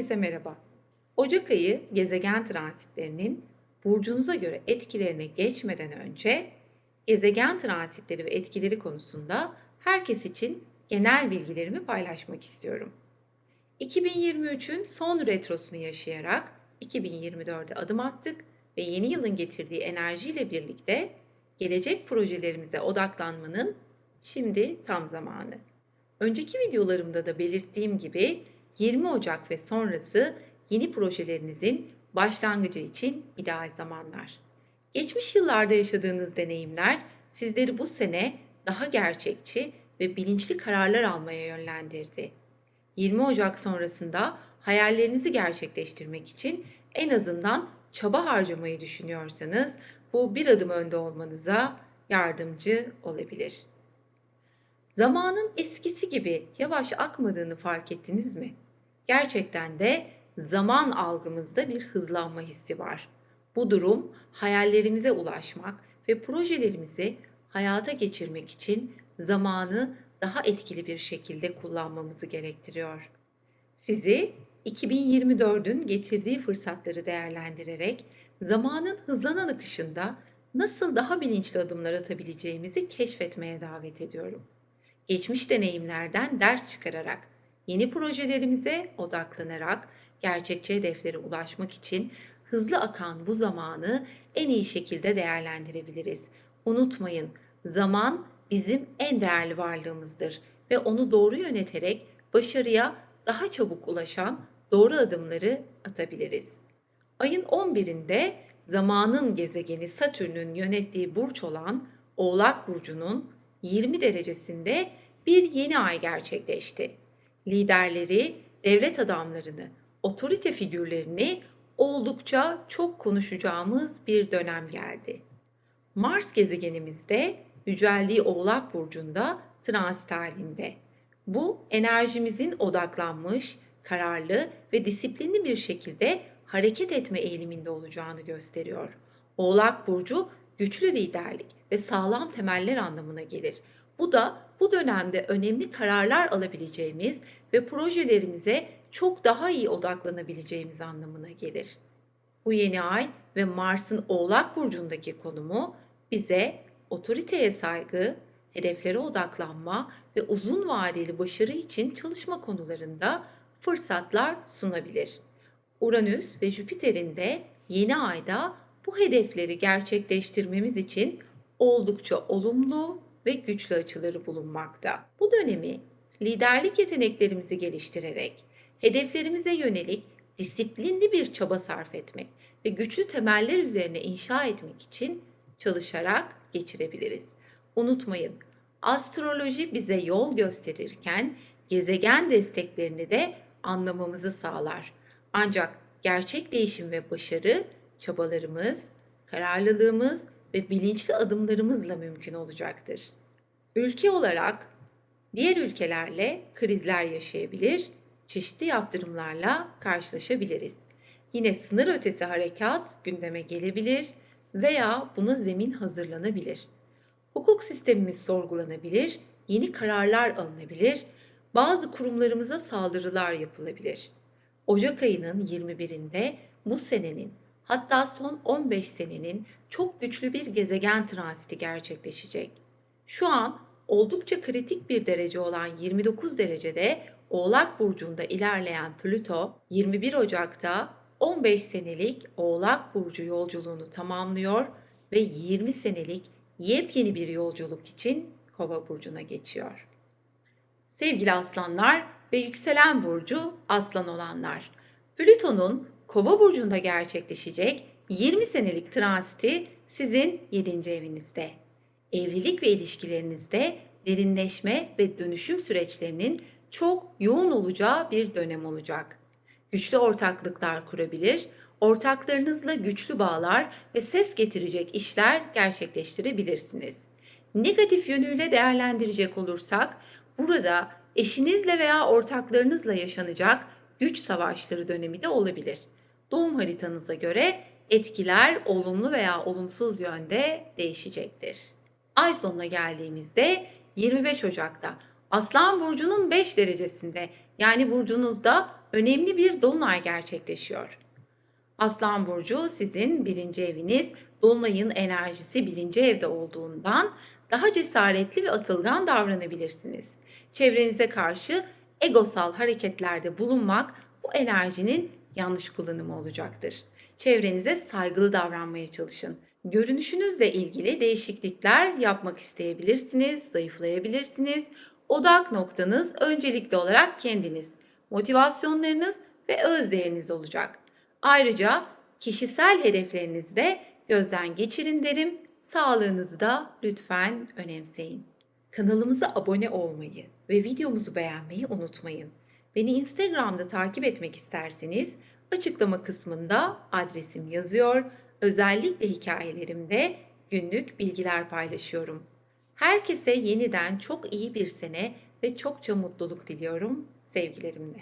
Herkese merhaba. Ocak ayı gezegen transitlerinin burcunuza göre etkilerine geçmeden önce gezegen transitleri ve etkileri konusunda herkes için genel bilgilerimi paylaşmak istiyorum. 2023'ün son retrosunu yaşayarak 2024'e adım attık ve yeni yılın getirdiği enerjiyle birlikte gelecek projelerimize odaklanmanın şimdi tam zamanı. Önceki videolarımda da belirttiğim gibi 20 Ocak ve sonrası yeni projelerinizin başlangıcı için ideal zamanlar. Geçmiş yıllarda yaşadığınız deneyimler sizleri bu sene daha gerçekçi ve bilinçli kararlar almaya yönlendirdi. 20 Ocak sonrasında hayallerinizi gerçekleştirmek için en azından çaba harcamayı düşünüyorsanız bu bir adım önde olmanıza yardımcı olabilir. Zamanın eskisi gibi yavaş akmadığını fark ettiniz mi? Gerçekten de zaman algımızda bir hızlanma hissi var. Bu durum hayallerimize ulaşmak ve projelerimizi hayata geçirmek için zamanı daha etkili bir şekilde kullanmamızı gerektiriyor. Sizi 2024'ün getirdiği fırsatları değerlendirerek zamanın hızlanan akışında nasıl daha bilinçli adımlar atabileceğimizi keşfetmeye davet ediyorum. Geçmiş deneyimlerden ders çıkararak, yeni projelerimize odaklanarak gerçekçi hedeflere ulaşmak için hızlı akan bu zamanı en iyi şekilde değerlendirebiliriz. Unutmayın, zaman bizim en değerli varlığımızdır ve onu doğru yöneterek başarıya daha çabuk ulaşan doğru adımları atabiliriz. Ayın 11'inde zamanın gezegeni Satürn'ün yönettiği burç olan Oğlak burcunun 20 derecesinde bir yeni ay gerçekleşti. Liderleri, devlet adamlarını, otorite figürlerini oldukça çok konuşacağımız bir dönem geldi. Mars gezegenimizde yüceldiği Oğlak burcunda transit halinde. Bu enerjimizin odaklanmış, kararlı ve disiplinli bir şekilde hareket etme eğiliminde olacağını gösteriyor. Oğlak burcu güçlü liderlik ve sağlam temeller anlamına gelir. Bu da bu dönemde önemli kararlar alabileceğimiz ve projelerimize çok daha iyi odaklanabileceğimiz anlamına gelir. Bu yeni ay ve Mars'ın Oğlak burcundaki konumu bize otoriteye saygı, hedeflere odaklanma ve uzun vadeli başarı için çalışma konularında fırsatlar sunabilir. Uranüs ve Jüpiter'in de yeni ayda bu hedefleri gerçekleştirmemiz için oldukça olumlu ve güçlü açıları bulunmakta. Bu dönemi liderlik yeteneklerimizi geliştirerek hedeflerimize yönelik disiplinli bir çaba sarf etmek ve güçlü temeller üzerine inşa etmek için çalışarak geçirebiliriz. Unutmayın, astroloji bize yol gösterirken gezegen desteklerini de anlamamızı sağlar. Ancak gerçek değişim ve başarı çabalarımız, kararlılığımız ve bilinçli adımlarımızla mümkün olacaktır. Ülke olarak diğer ülkelerle krizler yaşayabilir, çeşitli yaptırımlarla karşılaşabiliriz. Yine sınır ötesi harekat gündeme gelebilir veya buna zemin hazırlanabilir. Hukuk sistemimiz sorgulanabilir, yeni kararlar alınabilir, bazı kurumlarımıza saldırılar yapılabilir. Ocak ayının 21'inde bu senenin hatta son 15 senenin çok güçlü bir gezegen transiti gerçekleşecek. Şu an oldukça kritik bir derece olan 29 derecede Oğlak burcunda ilerleyen Plüto 21 Ocak'ta 15 senelik Oğlak burcu yolculuğunu tamamlıyor ve 20 senelik yepyeni bir yolculuk için Kova burcuna geçiyor. Sevgili aslanlar ve yükselen burcu aslan olanlar. Plüton'un Kova burcunda gerçekleşecek 20 senelik transiti sizin 7. evinizde. Evlilik ve ilişkilerinizde derinleşme ve dönüşüm süreçlerinin çok yoğun olacağı bir dönem olacak. Güçlü ortaklıklar kurabilir, ortaklarınızla güçlü bağlar ve ses getirecek işler gerçekleştirebilirsiniz. Negatif yönüyle değerlendirecek olursak burada eşinizle veya ortaklarınızla yaşanacak güç savaşları dönemi de olabilir. Doğum haritanıza göre etkiler olumlu veya olumsuz yönde değişecektir. Ay sonuna geldiğimizde 25 Ocak'ta Aslan Burcu'nun 5 derecesinde yani burcunuzda önemli bir dolunay gerçekleşiyor. Aslan Burcu sizin birinci eviniz, Dolunay'ın enerjisi birinci evde olduğundan daha cesaretli ve atılgan davranabilirsiniz. Çevrenize karşı egosal hareketlerde bulunmak bu enerjinin yanlış kullanımı olacaktır. Çevrenize saygılı davranmaya çalışın. Görünüşünüzle ilgili değişiklikler yapmak isteyebilirsiniz, zayıflayabilirsiniz. Odak noktanız öncelikli olarak kendiniz, motivasyonlarınız ve özdeğeriniz olacak. Ayrıca kişisel hedeflerinizi de gözden geçirin derim. Sağlığınızı da lütfen önemseyin. Kanalımıza abone olmayı ve videomuzu beğenmeyi unutmayın. Beni Instagram'da takip etmek isterseniz açıklama kısmında adresim yazıyor. Özellikle hikayelerimde günlük bilgiler paylaşıyorum. Herkese yeniden çok iyi bir sene ve çokça mutluluk diliyorum sevgilerimle.